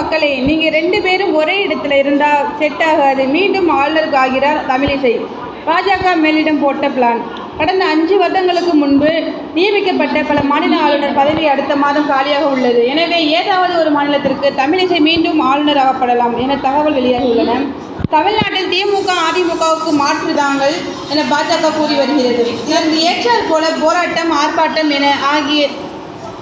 மக்களே நீங்கள் ரெண்டு பேரும் ஒரே இடத்துல இருந்தால் செட் ஆகாது. மீண்டும் ஆளுநருக்கு ஆகிறார் தமிழிசை. பாஜக மேலிடம் போட்ட பிளான் கடந்த அஞ்சு வருடங்களுக்கு முன்பு நியமிக்கப்பட்ட பல மாநில ஆளுநர் பதவி அடுத்த மாதம் காலியாக உள்ளது. எனவே ஏதாவது ஒரு மாநிலத்திற்கு தமிழிசை மீண்டும் ஆளுநர் ஆகப்படலாம் என தகவல் வெளியாகியுள்ளன. தமிழ்நாட்டில் திமுக அதிமுகவுக்கு மாற்று தாங்கள் என பாஜக கூறி வருகிறது. இதற்கு ஏற்றால் போல போராட்டம் ஆர்ப்பாட்டம் என ஆகிய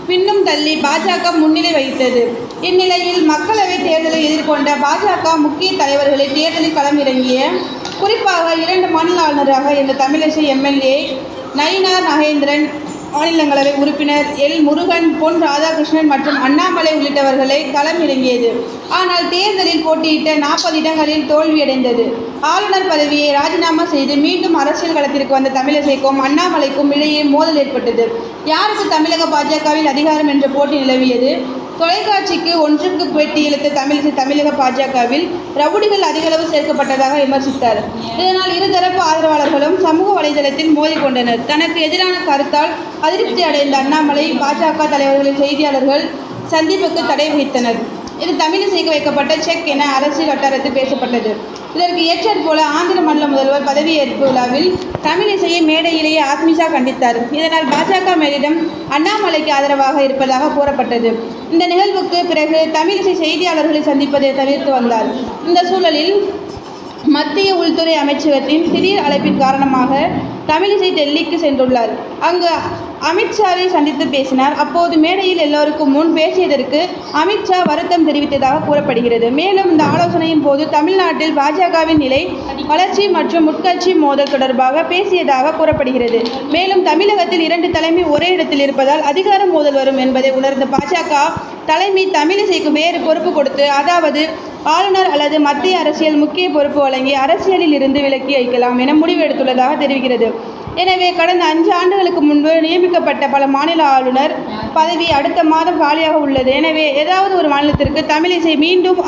பின்னும் தள்ளி பாஜக முன்னிலை வகித்தது. இந்நிலையில் மக்களவைத் தேர்தலை எதிர்கொண்ட பாஜக முக்கிய தலைவர்களை தேர்தலில் களமிறங்கிய குறிப்பாக இரண்டு மாநில ஆளுநராக இருந்த தமிழிசை எம்எல்ஏ நயினார் நகேந்திரன் மாநிலங்களவை உறுப்பினர் எல். முருகன் பொன் ராதாகிருஷ்ணன் மற்றும் அண்ணாமலை உள்ளிட்டவர்களை களம் இறங்கியது ஆனால் தேர்தலில் போட்டியிட்ட நாற்பது இடங்களில் தோல்வியடைந்தது. ஆளுநர் பதவியை ராஜினாமா செய்து மீண்டும் அரசியல் களத்திற்கு வந்த தமிழிசைக்கும் அண்ணாமலைக்கும் இடையே மோதல் ஏற்பட்டது. யாருக்கு தமிழக பாஜகவில் அதிகாரம் என்ற போட்டி நிலவியது? தொலைக்காட்சிக்கு ஒன்றுக்கு பேட்டி இழுத்த தமிழிசை தமிழக பாஜகவில் ரவுடிகள் அதிகளவு சேர்க்கப்பட்டதாக விமர்சித்தார். இதனால் இருதரப்பு ஆதரவாளர்களும் சமூக வலைதளத்தில் மோதிக்கொண்டனர். தனக்கு எதிரான கருத்தால் அதிருப்தி அடைந்த அண்ணாமலை பாஜக தலைவர்களின் செய்தியாளர்கள் சந்திப்புக்கு தடை விதித்தனர். இது தமிழிசைக்கு வைக்கப்பட்ட செக் என அரசியல் வட்டாரத்தில் பேசப்பட்டது. இதற்கு ஏற்றாற் போல ஆந்திர மண்டல முதல்வர் பதவியேற்பு விழாவில் தமிழிசையை மேடையிலேயே ஆத்மிஷா கண்டித்தார். இதனால் பாஜக மேலிடம் அண்ணாமலைக்கு ஆதரவாக இருப்பதாக கூறப்பட்டது. இந்த நிகழ்வுக்கு பிறகு தமிழிசை செய்தியாளர்களை சந்திப்பதை தவிர்த்து வந்தார். இந்த சூழலில் மத்திய உள்துறை அமைச்சகத்தின் திடீர் அழைப்பின் காரணமாக தமிழிசை டெல்லிக்கு சென்றுள்ளார். அங்கு அமித்ஷாவை சந்தித்து பேசினார். அப்போது மேடையில் எல்லோருக்கும் முன் பேசியதற்கு அமித்ஷா வருத்தம் தெரிவித்ததாக கூறப்படுகிறது. மேலும் இந்த ஆலோசனையின் போது தமிழ்நாட்டில் பாஜகவின் நிலை வளர்ச்சி மற்றும் உட்கட்சி மோதல் தொடர்பாக பேசியதாக கூறப்படுகிறது. மேலும் தமிழகத்தில் இரண்டு தலைமை ஒரே இடத்தில் இருப்பதால் அதிகார மோதல் வரும் என்பதை உணர்ந்த பாஜக தலைமை தமிழிசைக்கு வேறு பொறுப்பு கொடுத்து அதாவது ஆளுநர் அல்லது மத்திய அரசியல் முக்கிய பொறுப்பு வழங்கி அரசியலில் இருந்து விலக்கி வைக்கலாம் என முடிவு எடுத்துள்ளதாக தெரிவிக்கிறது எனவே கடந்த அஞ்சு ஆண்டுகளுக்கு முன்பு நியமிக்கப்பட்ட பல மாநில ஆளுநர் பதவி அடுத்த மாதம் காலியாக உள்ளது. எனவே ஏதாவது ஒரு மாநிலத்திற்கு தமிழிசை மீண்டும்